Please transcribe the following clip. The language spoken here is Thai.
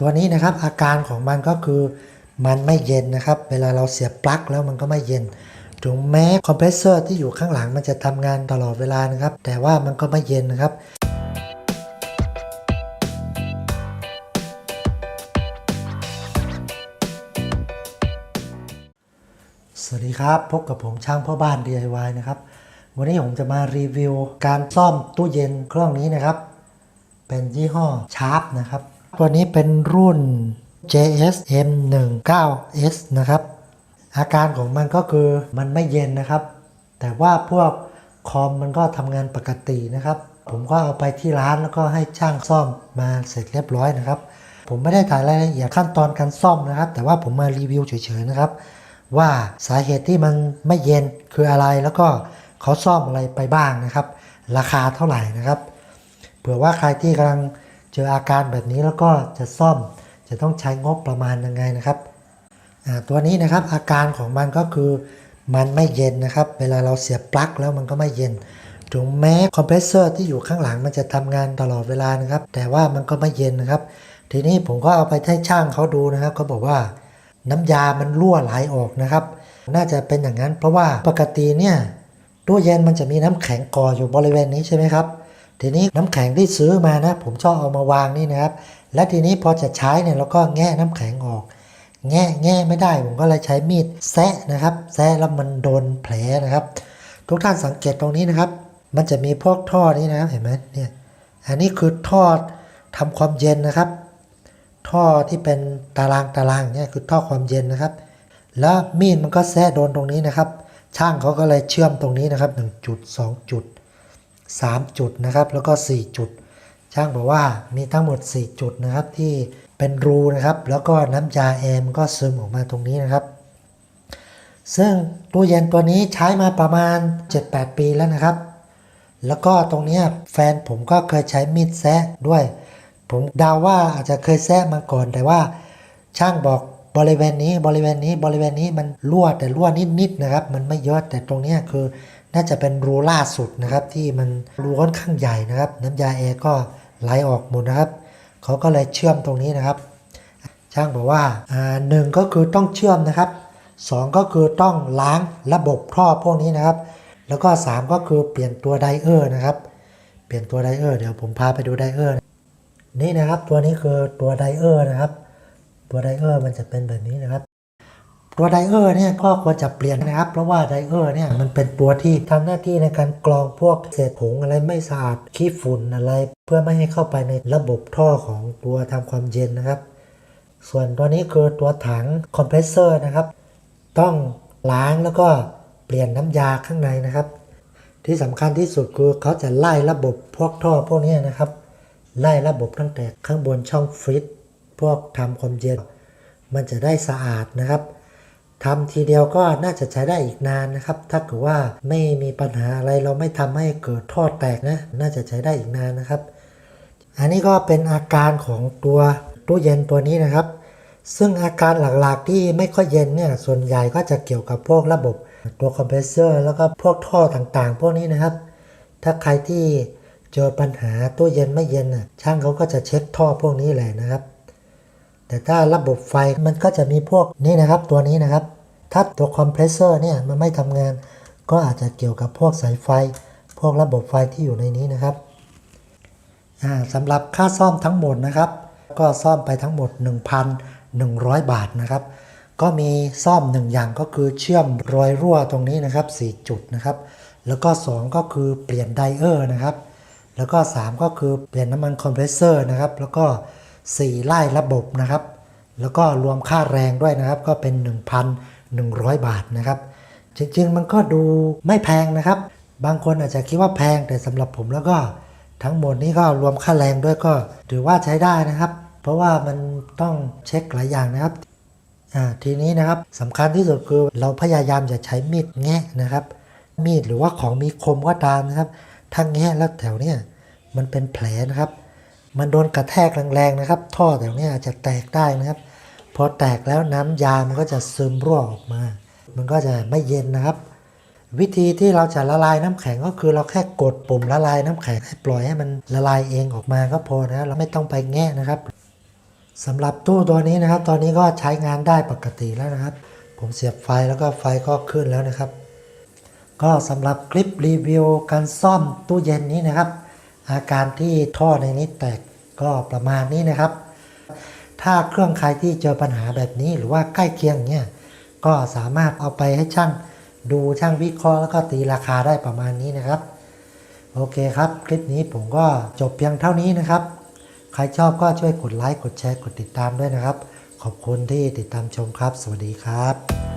ตัวนี้นะครับอาการของมันก็คือมันไม่เย็นนะครับ เวลาเราเสียบปลั๊กแล้วมันก็ไม่เย็น ถึงแม้คอมเพรสเซอร์ที่อยู่ข้างหลังมันจะทำงานตลอดเวลานะครับ แต่ว่ามันก็ไม่เย็นนะครับสวัสดีครับ พบกับผมช่างพ่อบ้าน DIY นะครับ วันนี้ผมจะมารีวิวการซ่อมตู้เย็นเครื่องนี้นะครับ เป็นยี่ห้อชาร์ปนะครับ ตัวนี้เป็นรุ่น JSM 1 9 S นะครับ อาการของมันก็คือมันไม่เย็นนะครับ แต่ว่าพวกคอมมันก็ทำงานปกตินะครับ ผมก็เอาไปที่ร้านแล้วก็ให้ช่างซ่อมมาเสร็จเรียบร้อยนะครับ ผมไม่ได้ถ่ายรายละเอียดขั้นตอนการซ่อมนะครับ แต่ว่าผมมารีวิวเฉยๆนะครับ ว่าสาเหตุที่มันไม่เย็นคืออะไรแล้วก็เขาซ่อมอะไรไปบ้างนะครับ ราคาเท่าไหร่นะครับ เผื่อว่าใครที่กำลัง จออาการแบบนี้แล้วก็จะซ่อมจะต้องใช้งบประมาณยังไงนะครับตัวนี้นะครับอาการของมันก็คือมันไม่เย็นนะครับ เวลาเราเสียบปลั๊กแล้วมันก็ไม่เย็นถึงแม้คอมเพรสเซอร์ที่อยู่ข้างหลังมันจะทำงานตลอดเวลานะครับ แต่ว่ามันก็ไม่เย็นนะครับ ทีนี้ผมก็เอาไปให้ช่างเขาดูนะครับเขาบอกว่าน้ำยามันรั่วไหลออกนะครับ น่าจะเป็นอย่างนั้น เพราะว่าปกติเนี่ยตู้เย็นมันจะมีน้ำแข็งก่ออยู่บริเวณนี้ใช่ไหมครับ ทีนี้น้ำแข็งที่ซื้อมานะ ผมชอบเอามาวางนี่นะครับ และทีนี้พอจะใช้เนี่ยเราก็แงะน้ำแข็งออก แงะแงะไม่ได้ผมก็เลยใช้มีดแซะนะครับ แซะแล้วมันโดนแผลนะครับ ทุกท่านสังเกตตรงนี้นะครับ มันจะมีพวกท่อนี้นะครับเห็นไหมเนี่ยอันนี้คือท่อทำความเย็นนะครับ ท่อที่เป็นตารางตารางเนี่ยคือท่อความเย็นนะครับ แล้วมีดมันก็แซะโดนตรงนี้นะครับ ช่างเขาก็เลยเชื่อมตรงนี้นะครับ 1 จุด 2 จุด 3 จุดนะครับ แล้วก็ 4 จุด ช่างบอกว่ามีทั้งหมด 4 จุดนะครับที่เป็นรูนะครับ แล้วก็น้ำยาแอมก็ซึมออกมาตรงนี้นะครับ ซึ่งตู้เย็นตัวนี้ใช้มาประมาณ 7-8 ปีแล้วนะครับ แล้วก็ตรงนี้แฟนผมก็เคยใช้มีดแซะด้วย ผมเดาว่าอาจจะเคยแซะมาก่อนแต่ว่าช่างบอกบริเวณนี้บริเวณนี้บริเวณนี้มันรั่วแต่รั่วนิดๆนะครับ มันไม่เยอะแต่ตรงนี้คือ น่าจะเป็นรูล่าสุดนะครับ ที่มันรูค่อนข้างใหญ่นะครับ น้ำยาแอร์ก็ไหลออกหมดนะครับ เขาก็เลยเชื่อมตรงนี้นะครับ ช่างบอกว่าอ่าหนึ่งก็คือต้องเชื่อมนะครับสองก็คือต้องล้างระบบท่อพวกนี้นะครับ แล้วก็สามก็คือเปลี่ยนตัวไดเออร์นะครับ เปลี่ยนตัวไดเออร์เดี๋ยวผมพาไปดูไดเออร์นี่นะครับตัวนี้คือตัวไดเออร์นะครับ ตัวไดเออร์มันจะเป็นแบบนี้นะครับ ตัวไดเออร์เนี่ยก็ควรจะเปลี่ยนนะครับ เพราะว่าไดเออร์เนี่ยมันเป็นตัวที่ทำหน้าที่ในการกรองพวกเศษผงอะไรไม่สะอาดขี้ฝุ่นอะไร เพื่อไม่ให้เข้าไปในระบบท่อของตัวทำความเย็นนะครับ ส่วนตัวนี้คือตัวถังคอมเพรสเซอร์นะครับ ต้องล้างแล้วก็เปลี่ยนน้ำยาข้างในนะครับ ที่สำคัญที่สุดคือเขาจะไล่ระบบพวกท่อพวกนี้นะครับไล่ระบบตั้งแต่ข้างบนช่องฟรีซพวกทำความเย็น มันจะได้สะอาดนะครับ ทำทีเดียวก็น่าจะใช้ได้อีกนานนะครับ ถ้าเกิดว่าไม่มีปัญหาอะไรเราไม่ทำให้เกิดท่อแตกนะ น่าจะใช้ได้อีกนานนะครับ อันนี้ก็เป็นอาการของตัวตู้เย็นตัวนี้นะครับ ซึ่งอาการหลักๆที่ไม่ค่อยเย็นเนี่ยส่วนใหญ่ก็จะเกี่ยวกับพวกระบบตัวคอมเพรสเซอร์แล้วก็พวกท่อต่างๆ พวกนี้นะครับ ถ้าใครที่เจอปัญหาตู้เย็นไม่เย็นน่ะช่างเขาก็จะเช็คท่อพวกนี้แหละนะครับ แต่ถ้าระบบไฟมันก็จะมีพวกนี้นะครับตัวนี้นะครับ ถ้าตัวคอมเพรสเซอร์เนี่ยมันไม่ทำงาน ก็อาจจะเกี่ยวกับพวกสายไฟ พวกระบบไฟที่อยู่ในนี้นะครับอ่าสำหรับค่าซ่อมทั้งหมดนะครับ ก็ซ่อมไปทั้งหมด 1,100 บาทนะครับ ก็มีซ่อม 1 อย่างก็คือเชื่อมรอยรั่วตรงนี้นะครับ 4 จุดนะครับ แล้วก็ 2 ก็คือเปลี่ยนไดเออร์นะครับ แล้วก็ 3 ก็คือเปลี่ยนน้ำมันคอมเพรสเซอร์นะครับ แล้วก็ 4ไล่ระบบนะครับ แล้วก็รวมค่าแรงด้วยนะครับก็เป็น 1,100 บาทนะครับ จริงๆมันก็ดูไม่แพงนะครับ บางคนอาจจะคิดว่าแพงแต่สำหรับผมแล้วก็ทั้งหมดนี้ก็รวมค่าแรงด้วยก็ถือว่าใช้ได้นะครับ เพราะว่ามันต้องเช็คหลายอย่างนะครับอ่าทีนี้นะครับสำคัญที่สุดคือเราพยายามจะใช้มีดแงะนะครับ มีดหรือว่าของมีคมก็ตามนะครับถ้าแงะแล้วแถวเนี้ยมันเป็นแผลนะครับ มันโดนกระแทกแรงๆนะครับ ท่อแถวนี้อาจจะแตกได้นะครับพอแตกแล้วน้ำยามันก็จะซึมรั่วออกมา มันก็จะไม่เย็นนะครับ วิธีที่เราจะละลายน้ำแข็งก็คือเราแค่กดปุ่มละลายน้ำแข็งให้ปล่อยให้มันละลายเองออกมาก็พอนะเราไม่ต้องไปแงะนะครับสำหรับตู้ตัวนี้นะครับ ตอนนี้ก็ใช้งานได้ปกติแล้วนะครับ ผมเสียบไฟแล้วก็ไฟก็ขึ้นแล้วนะครับ ก็สำหรับคลิปรีวิวการซ่อมตู้เย็นนี้นะครับ อาการที่ท่อในนี้แตกก็ประมาณนี้นะครับ ถ้าเครื่องใครที่เจอปัญหาแบบนี้หรือว่าใกล้เคียงเนี่ยก็สามารถเอาไปให้ช่างดูช่างวิเคราะห์แล้วก็ตีราคาได้ประมาณนี้นะครับ โอเคครับ คลิปนี้ผมก็จบเพียงเท่านี้นะครับ ใครชอบก็ช่วยกดไลค์กดแชร์กดติดตามด้วยนะครับ ขอบคุณที่ติดตามชมครับ สวัสดีครับ